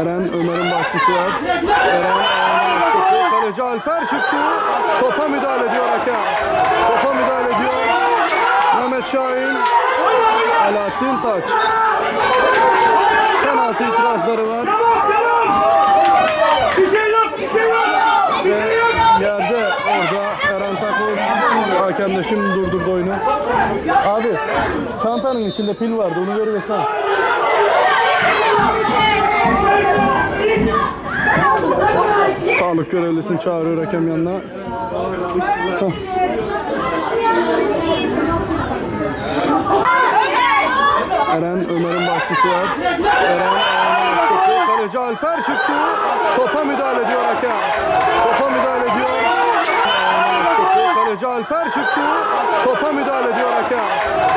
Eren Ömer'in baskısı var. Eren topu. Kaleci Alper çıktı. Topa müdahale ediyor hakem. Topa müdahale ediyor. Mehmet Şahin. Alaaddin Taç. Penaltı itirazları var. Bir şey yok, bir şey yok. Bir şey yok. Yerde orada Eren Takoz. Hakem de şimdi durdurdu oyunu. Abi çantanın içinde pil vardı onu veriversen. Sağlık görevlisini çağırıyor hakem yanına. Hah. Eren Ömer'in baskısı var. Eren topu. Kaleci Alper çıktı. Topa müdahale ediyor hakem. Topa müdahale ediyor. Kaleci Alper çıktı. Topa müdahale ediyor hakem.